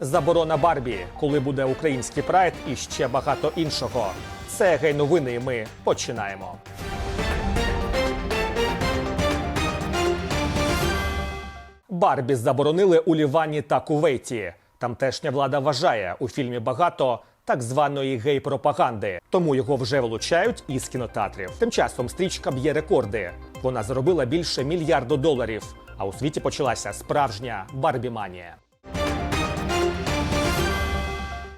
Заборона Барбі, коли буде український прайд і ще багато іншого. Це гей новини. Ми починаємо. Барбі заборонили у Лівані та Кувейті. Тамтешня влада вважає у фільмі багато так званої гей-пропаганди, тому його вже вилучають із кінотеатрів. Тим часом стрічка б'є рекорди. Вона заробила більше мільярду доларів. А у світі почалася справжня Барбіманія.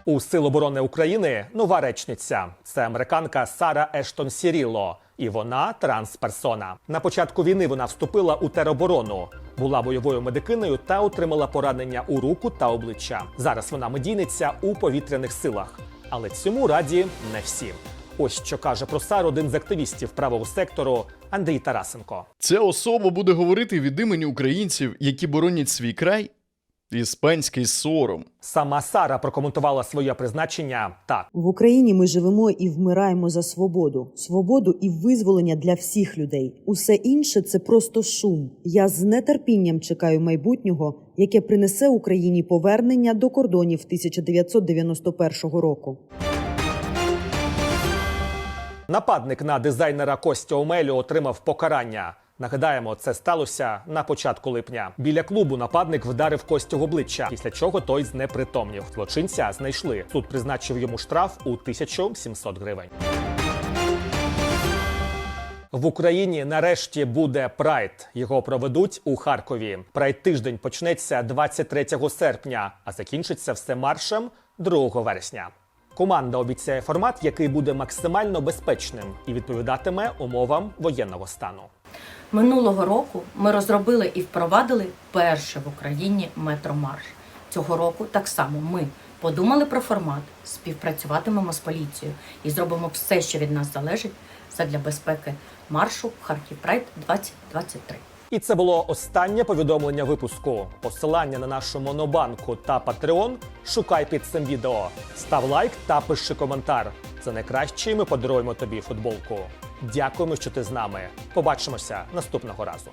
У Сил оборони України нова речниця. Це американка Сара Ештон Сіріло. І вона трансперсона. На початку війни вона вступила у тероборону, була бойовою медикиною та отримала поранення у руку та обличчя. Зараз вона медійниця у повітряних силах. Але цьому раді не всі. Ось що каже про Сару один з активістів правого сектору Андрій Тарасенко. Ця особа буде говорити від імені українців, які боронять свій край. Іспанський сором. Сама Сара прокоментувала своє призначення так. В Україні ми живемо і вмираємо за свободу, свободу і визволення для всіх людей. Усе інше це просто шум. Я з нетерпінням чекаю майбутнього, яке принесе Україні повернення до кордонів 1991 року. Нападник на дизайнера Костя Омелю отримав покарання. Нагадаємо, це сталося на початку липня. Біля клубу нападник вдарив Костю в обличчя, після чого той знепритомнів. Злочинця знайшли. Суд призначив йому штраф у 1700 гривень. В Україні нарешті буде прайд. Його проведуть у Харкові. Прайд тиждень почнеться 23 серпня, а закінчиться все маршем 2 вересня. Команда обіцяє формат, який буде максимально безпечним і відповідатиме умовам воєнного стану. Минулого року ми розробили і впровадили перше в Україні метромарш. Цього року так само ми подумали про формат, співпрацюватимемо з поліцією і зробимо все, що від нас залежить, задля безпеки маршу Харків Прайд 2023. І це було останнє повідомлення випуску. Посилання на нашу монобанку та Patreon шукай під цим відео. Став лайк та пиши коментар. Це найкраще, ми подаруємо тобі футболку. Дякуємо, що ти з нами. Побачимося наступного разу.